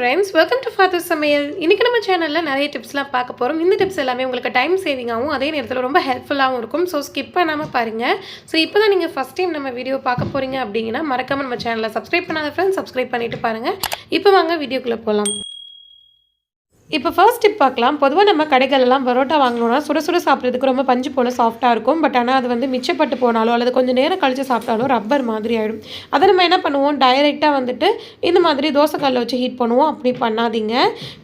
Friends welcome to father சமையல் இன்றைக்கி நம்ம சேனலில் நிறைய டிப்ஸ்லாம் பார்க்க போகிறோம் இந்த டிப்ஸ் எல்லாமே உங்களுக்கு டைம் சேவிங்காகவும் அதே நேரத்தில் ரொம்ப ஹெல்ப்ஃபுல்லாகவும் இருக்கும். ஸோ ஸ்கிப் பண்ணாமல் பாருங்கள் ஸோ இப்போ தான் நீங்கள் ஃபஸ்ட் டைம் நம்ம வீடியோ பார்க்க போகிறீங்க அப்படிங்கன்னா மறக்காமல் நம்ம சேனலை சப்ஸ்கிரைப் பண்ணாத ஃப்ரெண்ட்ஸ் சப்ஸ்கிரைப் பண்ணிட்டு பாருங்கள் இப்போ வாங்க வீடியோக்குள்ளே போகலாம் இப்போ ஃபர்ஸ்ட் டிப் பார்க்கலாம். பொதுவாக நம்ம கடைகளெல்லாம் பரோட்டா வாங்கினோம்னா சுட சுட சாப்பிட்றதுக்கு ரொம்ப பஞ்சு போல் சாஃப்ட்டாக இருக்கும். பட் ஆனால் அது வந்து மிச்சப்பட்டு போனாலோ அல்லது கொஞ்சம் நேரம் கழித்து சாப்பிட்டாலோ ரப்பர் மாதிரி ஆகிடும் அதை நம்ம என்ன பண்ணுவோம்? டைரெக்டாக வந்துட்டு இந்த மாதிரி தோசைக்கல்ல வச்சு ஹீட் பண்ணுவோம். அப்படி பண்ணாதீங்க.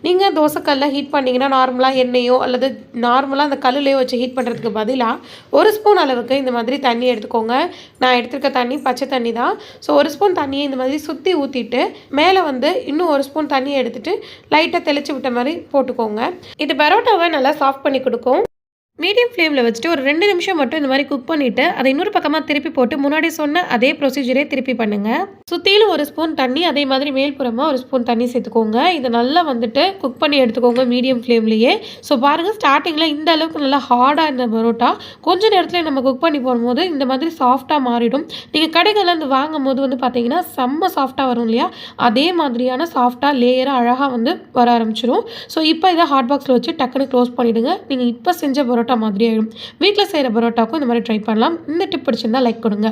நீங்கள் தோசைக்கல்ல ஹீட் பண்ணிங்கன்னா நார்மலாக எண்ணெயோ அல்லது நார்மலாக அந்த கல்லுலேயோ வச்சு ஹீட் பண்ணுறதுக்கு பதிலாக ஒரு ஸ்பூன் அளவுக்கு இந்த மாதிரி தண்ணி எடுத்துக்கோங்க. நான் எடுத்திருக்க தண்ணி பச்சை தண்ணி தான். ஸோ ஒரு ஸ்பூன் தண்ணியை இந்த மாதிரி சுற்றி ஊற்றிட்டு மேலே வந்து இன்னும் ஒரு ஸ்பூன் தண்ணியை எடுத்துகிட்டு லைட்டாக தெளிச்சு விட்ட மாதிரி போட்டுக்கோங்க. இது பரோட்டாவை நல்லா சாஃப்ட் பண்ணி கொடுக்கும். மீடியம் ஃப்ளேமில் வச்சுட்டு ஒரு ரெண்டு நிமிஷம் மட்டும் இந்த மாதிரி குக் பண்ணிவிட்டு அதை இன்னொரு பக்கமாக திருப்பி போட்டு முன்னாடி சொன்ன அதே ப்ரொசீஜரே திருப்பி பண்ணுங்கள் சுற்றிலும் ஒரு ஸ்பூன் தண்ணி அதே மாதிரி மேல்புறமாக ஒரு ஸ்பூன் தண்ணி சேர்த்துக்கோங்க. இதை நல்லா வந்துட்டு குக் பண்ணி எடுத்துக்கோங்க மீடியம் ஃப்ளேம்லேயே. ஸோ பாருங்கள் ஸ்டார்டிங்கில் இந்த அளவுக்கு நல்லா ஹார்டாக இருந்த பரோட்டா. கொஞ்ச நேரத்தில் நம்ம குக் பண்ணி போடும்போது இந்த மாதிரி சாஃப்டாக மாறிடும். நீங்கள் கடைகளில் இருந்து வாங்கும் போது வந்து பார்த்தீங்கன்னா செம்ம சாஃப்டாக வரும் இல்லையா? அதே மாதிரியான சாஃப்டாக லேயராக அழகாக வந்து வர ஆரம்பிச்சிடும் ஸோ இப்போ இதை ஹாட் பாக்ஸில் வச்சு டக்குன்னு க்ளோஸ் பண்ணிவிடுங்க நீங்கள் இப்போ செஞ்ச பரோட்டா பரோட்டா மாதிரி ஆகிடும் வீட்டில் செய்கிற பரோட்டாக்கும் இந்த மாதிரி ட்ரை பண்ணலாம். இந்த டிப் பிடிச்சிருந்தா லைக் கொடுங்க.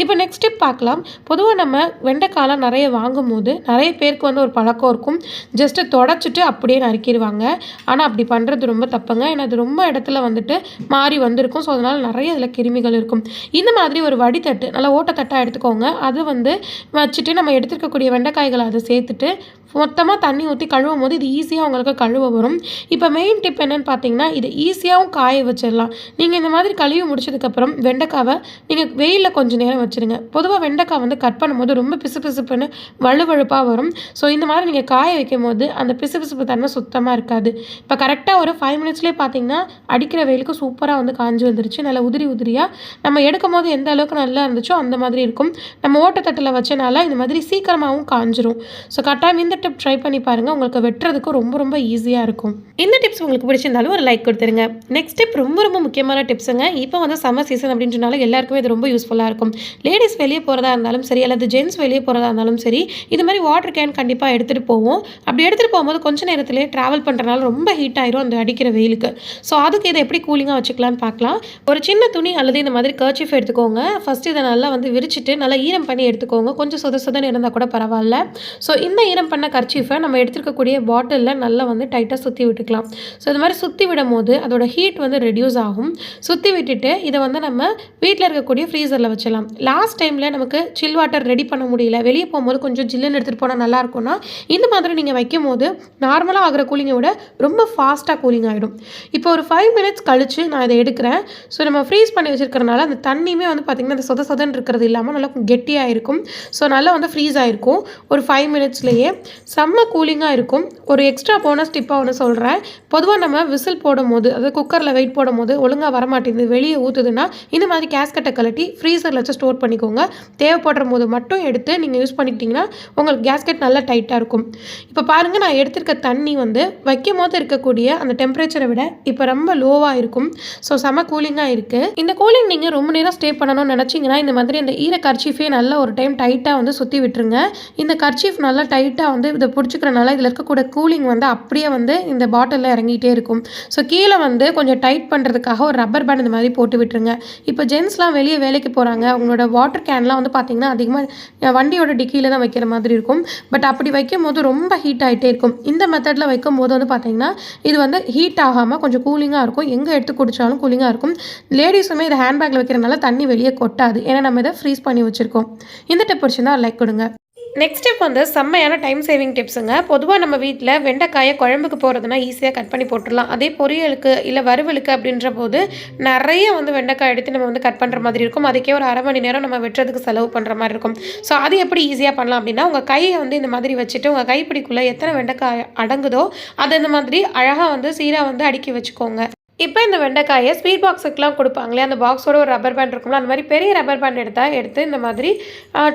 இப்போ நெக்ஸ்ட் டிப் பார்க்கலாம். பொதுவாக நம்ம வெண்டைக்காலாம் நிறைய வாங்கும் போது நிறைய பேருக்கு வந்து ஒரு பழக்கம் இருக்கும். ஜஸ்ட்டு தொடச்சிட்டு அப்படியே நறுக்கிடுவாங்க. ஆனால் அப்படி பண்ணுறது ரொம்ப தப்புங்க. ஏன்னா அது ரொம்ப இடத்துல வந்துட்டு மாறி வந்திருக்கும். ஸோ அதனால் நிறைய அதில் கிருமிகள் இருக்கும். இந்த மாதிரி ஒரு வடித்தட்டு நல்லா ஓட்டத்தட்டாக எடுத்துக்கோங்க. அது வந்து வச்சுட்டு நம்ம எடுத்துருக்கக்கூடிய வெண்டைக்காய்களை அதை சேர்த்துட்டு மொத்தமாக தண்ணி ஊற்றி கழுவும் போது இது ஈஸியாக உங்களுக்கு கழுவ வரும். இப்போ மெயின் டிப் என்னென்னு பார்த்தீங்கன்னா இது ஈஸியாகவும் காய வச்சிடலாம். நீங்கள் இந்த மாதிரி கழுவி முடிச்சதுக்கப்புறம் வெண்டைக்காவை நீங்கள் வெயிலில் கொஞ்சம் நேரம் வச்சுருங்க. பொதுவாக வெண்டைக்காய் வந்து கட் பண்ணும்போது ரொம்ப பிசு பிசுப்புன்னு வழுவழுப்பாக வரும். ஸோ இந்த மாதிரி நீங்கள் காய வைக்கும் போது அந்த பிசு பிசுப்பு தன்மை சுத்தமாக இருக்காது. இப்போ கரெக்டாக ஒரு ஃபைவ் மினிட்ஸ்லேயே பார்த்தீங்கன்னா அடிக்கிற வெயிலுக்கு சூப்பராக வந்து காஞ்சி வந்துருச்சு. நல்லா உதிரி உதிரியாக நம்ம எடுக்கும் போது எந்த அளவுக்கு நல்லா இருந்துச்சோ அந்த மாதிரி இருக்கும். நம்ம ஓட்டத்தட்டில் வச்சனால இந்த மாதிரி சீக்கிரமாகவும் காஞ்சிரும். ஸோ கட்டாயம் இந்த டிப் ட்ரை பண்ணி பாருங்கள் உங்களுக்கு வெட்டுறதுக்கு ரொம்ப ரொம்ப ஈஸியாக இருக்கும். இந்த டிப்ஸ் உங்களுக்கு பிடிச்சிருந்தாலும் ஒரு லைக் கொடுத்துருங்க. நெக்ஸ்ட் டிப் ரொம்ப ரொம்ப முக்கியமான டிப்ஸுங்க இப்போ வந்து சம்மர் சீசன் அப்படின்றனால எல்லாருக்குமே இது ரொம்ப யூஸ்ஃபுல்லாக இருக்கும். லேடிஸ் வெளியே போகிறதா இருந்தாலும் சரி அல்லது ஜென்ஸ் வெளியே போகிறதா இருந்தாலும் சரி இது மாதிரி வாட்டர் கேன் கண்டிப்பாக எடுத்துகிட்டு போவோம். அப்படி எடுத்துகிட்டு போகும்போது கொஞ்ச நேரத்திலே ட்ராவல் பண்ணுறனால ரொம்ப ஹீட் ஆயிரும் அந்த அடிக்கிற வெயிலுக்கு. ஸோ அதுக்கு இதை எப்படி கூலிங்காக வச்சுக்கலாம்னு பார்க்கலாம். ஒரு சின்ன துணி அல்லது இந்த மாதிரி கர்ச்சிஃப் எடுத்துக்கோங்க. ஃபஸ்ட்டு இதை நல்லா வந்து விரிச்சிட்டு நல்லா ஈரம் பண்ணி எடுத்துக்கோங்க. கொஞ்சம் சொத சொதன்னு இருந்தால் கூட பரவாயில்ல. ஸோ இந்த ஈரம் பண்ண கர்ச்சீஃபை நம்ம எடுத்துருக்கக்கூடிய பாட்டிலில் நல்லா வந்து டைட்டாக சுற்றி விட்டு விட்டுக்கலாம் ஸோ இது மாதிரி சுற்றி விடும் போது அதோட ஹீட் வந்து ரெடியூஸ் ஆகும். சுற்றி விட்டுட்டு இதை வந்து நம்ம வீட்டில் இருக்கக்கூடிய ஃப்ரீசரில் வச்சிடலாம். லாஸ்ட் டைமில் நமக்கு சில் வாட்டர் ரெடி பண்ண முடியல. வெளியே போகும்போது கொஞ்சம் ஜில்லுன்னு எடுத்துகிட்டு போனால் நல்லா இருக்கும்னா இந்த மாதிரி நீங்கள் வைக்கும் போது நார்மலாக ஆகிற கூலிங்கை விட ரொம்ப ஃபாஸ்ட்டாக கூலிங் ஆகிடும் இப்போ ஒரு ஃபைவ் மினிட்ஸ் கழித்து நான் இதை எடுக்கிறேன். ஸோ நம்ம ஃப்ரீஸ் பண்ணி வச்சுருக்கறனால அந்த தண்ணியுமே வந்து பார்த்திங்கன்னா அந்த சொத சொதன் இருக்கிறது இல்லாமல் நல்லா கெட்டியாக இருக்கும். ஸோ நல்லா வந்து ஃப்ரீஸ் ஆகிருக்கும் ஒரு ஃபைவ் மினிட்ஸ்லேயே செம்ம கூலிங்காக இருக்கும். ஒரு எக்ஸ்ட்ரா போனஸ் டிப்பாக ஒன்று சொல்கிறேன் பொதுவாக நம்ம விசில் போடும் போது அதாவது குக்கரில் வெயிட் போடும் போது ஒழுங்காக வரமாட்டேங்குது வெளியே ஊற்றுதுன்னா இந்த மாதிரி கேஸ்கட்டை கழட்டி ஃப்ரீசரில் வச்சு ஸ்டோர் பண்ணிக்கோங்க. தேவைப்படுற போது மட்டும் எடுத்து நீங்கள் யூஸ் பண்ணிக்கிட்டிங்கன்னா உங்களுக்கு கேஸ்கெட் நல்லா டைட்டாக இருக்கும். இப்போ பாருங்கள் நான் எடுத்திருக்க தண்ணி வந்து வைக்கும் போது இருக்கக்கூடிய அந்த டெம்பரேச்சரை விட இப்போ ரொம்ப லோவாக இருக்கும். ஸோ செம கூலிங்காக இருக்குது இந்த கூலிங் நீங்கள் ரொம்ப நேரம் ஸ்டே பண்ணணும்னு நினச்சிங்கன்னா இந்த மாதிரி அந்த ஈர கர்ச்சீஃபே நல்லா ஒரு டைம் டைட்டாக வந்து சுற்றி விட்டுருங்க. இந்த கர்ச்சீஃப் நல்லா டைட்டாக வந்து இதை பிடிச்சிக்கிறனால இதில் இருக்கக்கூடிய கூலிங் வந்து அப்படியே வந்து இந்த பாட்டில் பாட்டிலில் இறங்கிட்டே இருக்கும். ஸோ கீழே வந்து கொஞ்சம் டைட் பண்ணுறதுக்காக ஒரு ரப்பர் பேண்ட் இந்த மாதிரி போட்டு விட்டுருங்க. இப்போ ஜென்ஸ்லாம் வெளியே வேலைக்கு போகிறாங்க அவங்களோட வாட்டர் கேன்லாம் வந்து பார்த்திங்கன்னா அதிகமாக வண்டியோட டிக்கியில் தான் வைக்கிற மாதிரி இருக்கும். பட் அப்படி வைக்கும் போது ரொம்ப ஹீட் ஆகிட்டே இருக்கும். இந்த மெத்தடில் வைக்கும் போது வந்து பார்த்திங்கன்னா இது வந்து ஹீட் ஆகாமல் கொஞ்சம் கூலிங்காக இருக்கும். எங்கே எடுத்து குடித்தாலும் கூலிங்காக இருக்கும். லேடிஸுமே இதை ஹேண்ட்பேக்கில் வைக்கிறனால தண்ணி வெளியே கொட்டாது. ஏன்னா நம்ம இதை ஃப்ரீஸ் பண்ணி வச்சுருக்கோம். இந்த டிப் பிடிச்சிருந்தா லைக் கொடுங்க. நெக்ஸ்ட் ஸ்டெப் வந்து செம்மையான டைம் சேவிங் டிப்ஸுங்க பொதுவாக நம்ம வீட்டில் வெண்டைக்காயை குழம்புக்கு போகிறதுனா ஈஸியாக கட் பண்ணி போட்டுடலாம். அதே பொரியலுக்கு இல்லை வறுவலுக்கு அப்படின்ற போது நிறைய வந்து வெண்டைக்காய் எடுத்து நம்ம வந்து கட் பண்ணுற மாதிரி இருக்கும். அதுக்கே ஒரு அரை மணி நேரம் நம்ம வெட்டுறதுக்கு செலவு பண்ணுற மாதிரி இருக்கும். ஸோ அது எப்படி ஈஸியாக பண்ணலாம் அப்படின்னா உங்கள் கையை வந்து இந்த மாதிரி வச்சுட்டு உங்கள் கைப்பிடிக்குள்ளே எத்தனை வெண்டைக்காய் அடங்குதோ அதை இந்த மாதிரி அழகாக வந்து சீராக வந்து அடுக்கி வச்சுக்கோங்க. இப்போ இந்த வெண்டைக்காயை ஸ்வீட் பாக்ஸுக்கெலாம் கொடுப்பாங்களே அந்த பாக்ஸோட ஒரு ரப்பர் பேண்ட் இருக்கும்ல அந்த மாதிரி பெரிய ரப்பர் பேண்ட் எடுத்தால் எடுத்து இந்த மாதிரி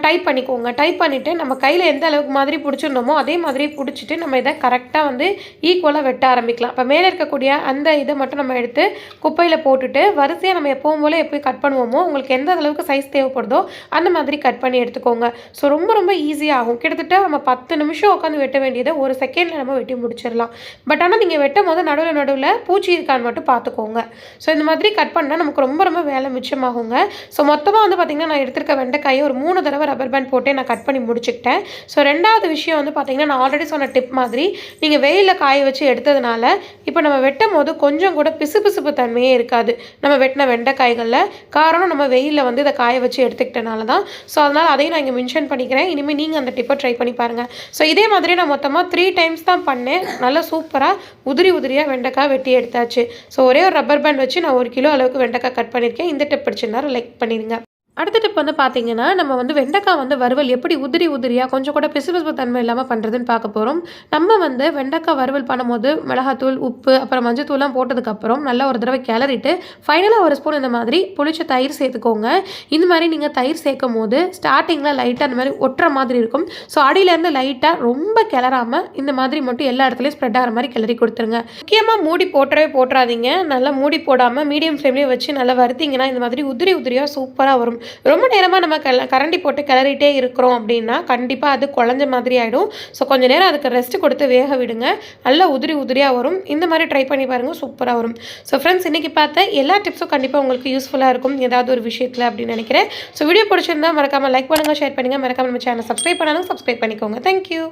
டைப் பண்ணிக்கோங்க. டைப் பண்ணிவிட்டு நம்ம கையில் எந்த அளவுக்கு மாதிரி பிடிச்சிருந்தோமோ அதே மாதிரி பிடிச்சிட்டு நம்ம இதை கரெக்டாக வந்து ஈக்குவலாக வெட்ட ஆரம்பிக்கலாம். இப்போ மேலே இருக்கக்கூடிய அந்த இதை மட்டும் நம்ம எடுத்து குப்பையில் போட்டுட்டு வரிசையாக நம்ம எப்பவும் போல் எப்படி கட் பண்ணுவோமோ உங்களுக்கு எந்த அளவுக்கு சைஸ் தேவைப்படுதோ அந்த மாதிரி கட் பண்ணி எடுத்துக்கோங்க. ஸோ ரொம்ப ரொம்ப ஈஸியாகும் கிட்டத்தட்ட நம்ம பத்து நிமிஷம் உட்காந்து வெட்ட வேண்டியதை ஒரு செகண்டில் நம்ம வெட்டி முடிச்சிடலாம். பட் ஆனால் நீங்கள் வெட்டும் போது நடுவில் நடுவில் பூச்சி இருக்கான்னு மட்டும் பார்த்துக்கோங்க. ஸோ இந்த மாதிரி கட் பண்ணால் நமக்கு ரொம்ப ரொம்ப வேலை மிச்சமாகுங்க. ஸோ மொத்தமாக வந்து பார்த்திங்கன்னா நான் எடுத்திருக்க வெண்டைக்காயை ஒரு மூணு தடவை ரப்பர் பேண்ட் போட்டு நான் கட் பண்ணி முடிச்சுக்கிட்டேன். ஸோ ரெண்டாவது விஷயம் வந்து பார்த்திங்கன்னா நான் ஆல்ரெடி சொன்ன டிப் மாதிரி நீங்கள் வெயிலில் காய வச்சு எடுத்ததுனால இப்போ நம்ம வெட்டும் போது கொஞ்சம் கூட பிசுபிசுப்பு தன்மையே இருக்காது. நம்ம வெட்டின வெண்டைக்காய்களில். காரணம் நம்ம வெயிலில் வந்து இதை காய வச்சு எடுத்துக்கிட்டனால தான். ஸோ அதனால் அதையும் நான் இங்கே மென்ஷன் பண்ணிக்கிறேன். இனிமேல் நீங்கள் அந்த டிப்பை ட்ரை பண்ணி பாருங்கள் ஸோ இதே மாதிரி நான் மொத்தமாக த்ரீ டைம்ஸ் தான் பண்ணேன். நல்லா சூப்பராக உதிரி உதிரியாக வெண்டைக்காய் வெட்டி எடுத்தாச்சு. ஸோ ஒரே ஒரு ரப்பர் பேண்ட் வச்சு நான் ஒரு கிலோ அளவுக்கு வெண்டைக்காய் கட் பண்ணியிருக்கேன். இந்த டிப் பிடிச்சிருந்தா லைக் பண்ணிடுங்க அடுத்த டிப் வந்து பார்த்தீங்கன்னா நம்ம வந்து வெண்டைக்காய் வந்து வறுவல் எப்படி உதிரி உதிரியாக கொஞ்சம் கூட பிசுபிசுப்பு தன்மை இல்லாமல் பண்ணுறதுன்னு பார்க்க போகிறோம் நம்ம வந்து வெண்டைக்காய் வறுவல் பண்ணும்போது மிளகாத்தூள் உப்பு அப்புறம் மஞ்சத்தூள்லாம் போட்டதுக்கப்புறம் நல்லா ஒரு தடவை கிளறிட்டு ஃபைனலாக ஒரு ஸ்பூன் இந்த மாதிரி புளிச்ச தயிர் சேர்த்துக்கோங்க. இந்த மாதிரி நீங்கள் தயிர் சேர்க்கும் போது ஸ்டார்டிங்கில் லைட்டாக அந்த மாதிரி ஒட்டுற மாதிரி இருக்கும். ஸோ அடியிலேருந்து லைட்டாக ரொம்ப கிளறாமல் இந்த மாதிரி மட்டும் எல்லா இடத்துலையும் ஸ்ப்ரெட் ஆகிற மாதிரி கிளறி கொடுத்துருங்க. முக்கியமாக மூடி போட்டவே போட்டுறாதீங்க. நல்லா மூடி போடாமல் மீடியம் ஃப்ளேம்லேயே வச்சு நல்லா வறுத்தீங்கன்னா இந்த மாதிரி உதிரி உதிரியாக சூப்பராக வரும். ரொம்ப நேரமாக நம்ம கல கரண்டி போட்டு கிளறிட்டே இருக்கிறோம் அப்படின்னா கண்டிப்பாக அது குழஞ்ச மாதிரி ஆகிடும் ஸோ கொஞ்சம் நேரம் அதுக்கு ரெஸ்ட் கொடுத்து வேக விடுங்க. நல்லா உதிரி உதிரியாக வரும். இந்த மாதிரி ட்ரை பண்ணி பாருங்கள் சூப்பராக வரும். ஸோ ஃப்ரெண்ட்ஸ் இன்றைக்கி பார்த்த எல்லா டிப்ஸும் கண்டிப்பாக உங்களுக்கு யூஸ்ஃபுல்லாக இருக்கும். ஏதாவது ஒரு விஷயத்தில் அப்படின்னு நினைக்கிறேன். ஸோ வீடியோ பிடிச்சிருந்தா மறக்காமல் லைக் பண்ணுங்கள் ஷேர் பண்ணுங்கள் மறக்காமல் நம்ம சேனல் சப்ஸ்கிரைப் பண்ணாலும் சப்ஸ்கிரைப் பண்ணிக்கோங்க. Thank you